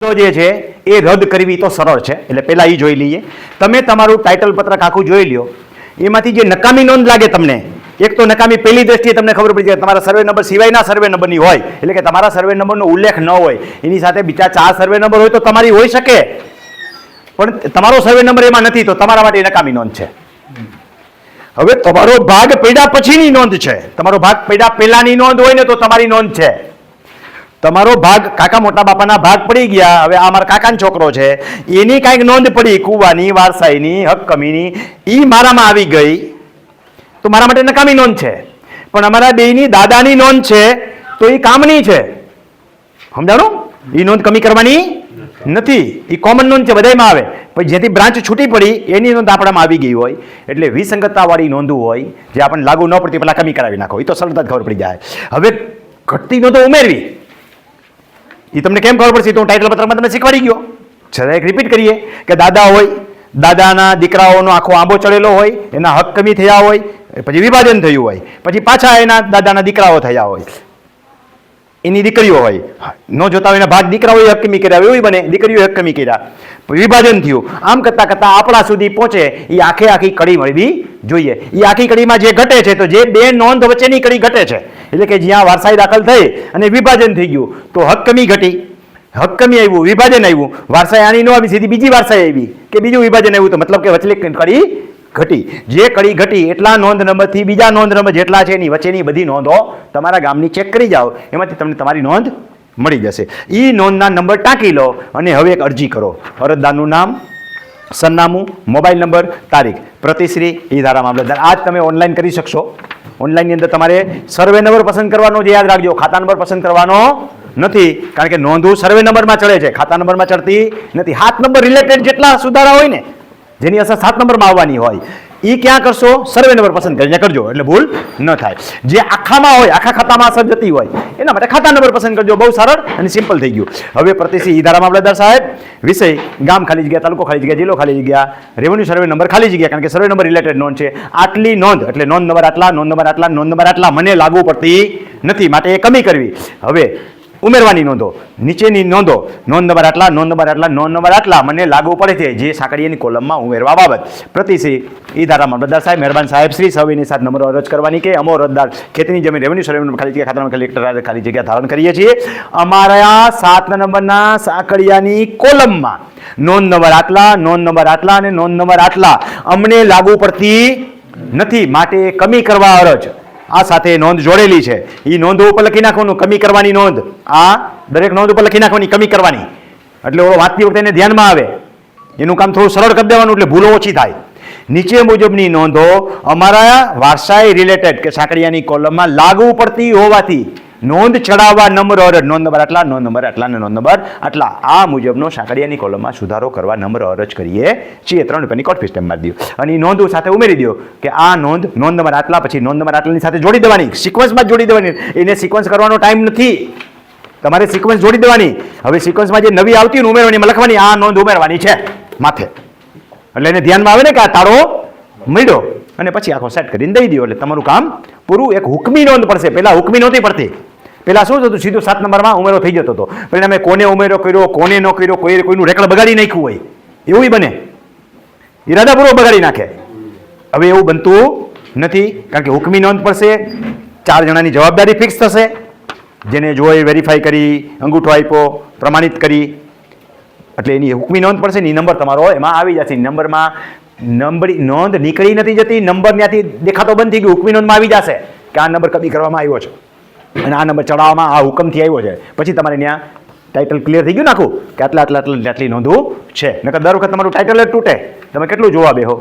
જે છે, એ રદ કરવી તો સરળ છે. એટલે પહેલાં એ જોઈ લઈએ. તમે તમારું ટાઇટલ પત્રક આખું જોઈ લ્યો. એમાંથી જે નકામી નોંધ લાગે તમને, એક તો નકામી પહેલી દ્રષ્ટિએ તમને ખબર પડી જાય, તમારા સર્વે નંબર સિવાયના સર્વે નંબરની હોય. એટલે કે તમારા સર્વે નંબરનો ઉલ્લેખ ન હોય. એની સાથે બીજા ચાર સર્વે નંબર હોય તો તમારી હોઈ શકે. પણ તમારો સર્વે નંબર એમાં નથી, તો તમારા માટે નકામી નોંધ છે. હવે તમારો ભાગ પડ્યા પછીની નોંધ છે. તમારો ભાગ પડ્યા પહેલાની નોંધ હોય ને તો તમારી નોંધ છે. તમારો ભાગ કાકા મોટા બાપાના ભાગ પડી ગયા. હવે આ મારા કાકાનો છોકરો છે. એની કાંઈક નોંધ પડી, કુવાની, વારસાઈની હક કમીની એ મારામાં આવી ગઈ. તો મારા માટે નકામી નોંધ છે. પણ અમારા બેયની દાદાની નોંધ છે, તો એ કામની છે. સમજાણો? એ નોંધ કમી કરવાની નથી. એ કોમન નોંધ છે, બધાયમાં આવે. પણ જેથી બ્રાન્ચ છૂટી પડી, એની નોંધ આપણામાં આવી ગઈ હોય. એટલે વિસંગતતાવાળી નોંધો હોય, જે આપણને લાગુ ન પડતી, પેલા કમી કરાવી નાખો. એ તો સરળતા ખબર પડી જાય. હવે ઘટતી નોંધો ઉમેરવી. એ તમને કેમ ખબર પડશે? તો ટાઇટલ પત્રમાં તમને શીખવાડી ગયો. છતાં એક રિપીટ કરીએ કે દાદા હોય, દાદાના દીકરાઓનો આખો આંબો ચડેલો હોય, એના હક કમી થયા હોય, પછી વિભાજન થયું હોય, પછી પાછા એના દાદાના દીકરાઓ થયા હોય. એની દીકરીઓ હોય. ન જોતા હોય એના ભાગ દીકરાઓએ હક કમી કર્યા એવું બને. દીકરીઓએ હક કમી કર્યા. વિભાજન થયું. આમ કરતાં કરતાં આપણા સુધી પહોંચે એ આખે આખી કડી મળવી જોઈએ. એ આખી કડીમાં જે ઘટે છે, તો જે બે નોંધ વચ્ચેની કડી ઘટે છે, એટલે કે જ્યાં વારસાઈ દાખલ થઈ અને વિભાજન થઈ ગયું, તો હક્કમી ઘટી. હક્કમી આવ્યું, વિભાજન આવ્યું. વારસાઈ આની ન આવી, સીધી બીજી વારસાઈ આવી, કે બીજું વિભાજન આવ્યું, તો મતલબ કે વચલી કડી ઘટી. જે કડી ઘટી, એટલા નોંધ નંબરથી બીજા નોંધ નંબર જેટલા છે, એની વચ્ચેની બધી નોંધો તમારા ગામની ચેક કરી જાઓ. એમાંથી તમને તમારી નોંધ મળી જશે. એ નોંધના નંબર ટાંકી લો અને હવે એક અરજી કરો. અરજદારનું નામ, સરનામું, મોબાઈલ નંબર, તારીખ. પ્રતિશ્રી એ ધારા મામલતદાર. આજ તમે ઓનલાઈન કરી શકશો. ઓનલાઈનની અંદર તમારે સર્વે નંબર પસંદ કરવાનો જે યાદ રાખજો. ખાતા નંબર પસંદ કરવાનો નથી. કારણ કે નોંધવું સર્વે નંબરમાં ચડે છે. ખાતા નંબરમાં ચડતી નથી. હાથ નંબર રિલેટેડ જેટલા સુધારા હોય ને, જેની અસર સાત નંબરમાં આવવાની હોય. એ ક્યાં કરશો? સર્વે નંબર પસંદ કરીને કરજો. એટલે ભૂલ ન થાય. જે આખામાં હોય, આખા ખાતામાં અસર જતી હોય, એના માટે ખાતા નંબર પસંદ કરજો. બહુ સરળ અને સિમ્પલ થઈ ગયું. હવે પ્રતિશી ઈ ધારા મામલતદાર સાહેબ, વિષય ગામ ખાલી જગ્યા, તાલુકો ખાલી જગ્યા, જિલ્લો ખાલી જગ્યા રેવન્યુ સર્વે નંબર ખાલી જગ્યા, કારણ કે સર્વે નંબર રિલેટેડ નોંધ છે. આટલી નોંધ, એટલે નોંધ નંબર આટલા, નોંધ નંબર આટલા, નોંધ નંબર આટલા, મને લાગુ પડતી નથી. માટે એ કમી કરવી. હવે ઉમેરવાની નોંધો, નીચેની નોંધો, નોંધ નંબર આટલા, નોંધ નંબર આટલા, નોંધ નંબર આટલા, મને લાગુ પડે છે જે સાંકળીયાની કોલમમાં ઉમેરવા બાબત. પ્રતિશ્રી એ ધારા મામલતદાર સાહેબ, મહેરબાન સાહેબ, શ્રી સવિની સાત નંબરો અરજ કરવાની કે અમો અરજદાર ખેતીની જમીન રેવન્યુ સર્વે ખાલી જગ્યા, ખાતામાં કલેક્ટર ખાલી જગ્યા ધારણ કરીએ છીએ. અમારા સાત નંબરના સાંકળીયાની કોલમમાં નોંધ નંબર આટલા, નોંધ નંબર આટલા અને નોંધ નંબર આટલા અમને લાગુ પડતી નથી. માટે કમી કરવા અરજ. આ સાથે નોંધ જોડેલી છે. એ નોંધ ઉપર લખી નાખવાનું, કમી કરવાની નોંધ. આ દરેક નોંધ ઉપર લખી નાખવાની, કમી કરવાની. એટલે વાંચતી વખતે એને ધ્યાનમાં આવે. એનું કામ થોડું સરળ કરી દેવાનું એટલે ભૂલો ઓછી થાય. નીચે મુજબની નોંધો અમારા વારસાઈ રિલેટેડ કે સાંકળિયાની કોલમમાં લાગુ પડતી હોવાથી નોંધ ચડાવવા નંબર અરજ. નોંધ નંબર આટલા, નોંધ નંબર આટલા નોંધ નંબર આટલા. આ મુજબનો સાંકડિયાની કોલમમાં સુધારો કરવા નંબર અરજ કરીએ છીએ. ત્રણ રૂપિયાની કોટ ફીસ મારી દો અને એ નોંધો સાથે ઉમેરી દો કે આ નોંધ નોંધ નંબર આટલા પછી નોંધ નંબર આટલાની સાથે જોડી દેવાની. સિક્વન્સમાં જોડી દેવાની. એને સિક્વન્સ કરવાનો ટાઈમ નથી. તમારે સિક્વન્સ જોડી દેવાની. હવે સિક્વન્સમાં જે નવી આવતી હોય ઉમેરવાની લખવાની. આ નોંધ ઉમેરવાની છે માથે. એટલે એને ધ્યાનમાં આવે ને કે આ તારો મળ્યો. અને પછી આખો સેટ કરીને દઈ દો. એટલે તમારું કામ પૂરું. એક હુકમી નોંધ પડશે. પહેલાં હુકમી નહોતી પડતી. પહેલા શું થતું સીધું સાત નંબરમાં ઉમેરો થઈ જતો હતો. પરિણામે કોને ઉમેરો કર્યો, કોને ન કર્યો, કોઈ કોઈનું રેકડ બગાડી નાખ્યું હોય. એવું બને. ઈરાદાપૂર્વક બગાડી નાખે. હવે એવું બનતું નથી, કારણ કે હુકમી નોંધ પડશે. ચાર જણાની જવાબદારી ફિક્સ થશે. જેને જોઈ વેરીફાઈ કરી, અંગૂઠો આપ્યો, પ્રમાણિત કરી. એટલે એની હુકમી નોંધ પડશે ને એ નંબર તમારો એમાં આવી જશે. નંબરમાં નંબર નોંધ નીકળી નથી જતી, નંબર ત્યાંથી દેખાતો બંધ થઈ ગયો, હુકમી નોંધમાં આવી જશે. કે આ નંબર કદી કરવામાં આવ્યો છે. અને આ નંબર ચડાવવામાં આ હુકમથી આવ્યો છે. પછી તમારે ત્યાં ટાઇટલ ક્લિયર થઈ ગયું નાખું કે આટલા આટલા આટલા આટલી નોંધવું છે. નકર દર વખત તમારું ટાઇટલ જ તૂટે. તમે કેટલું જોવા બેહો?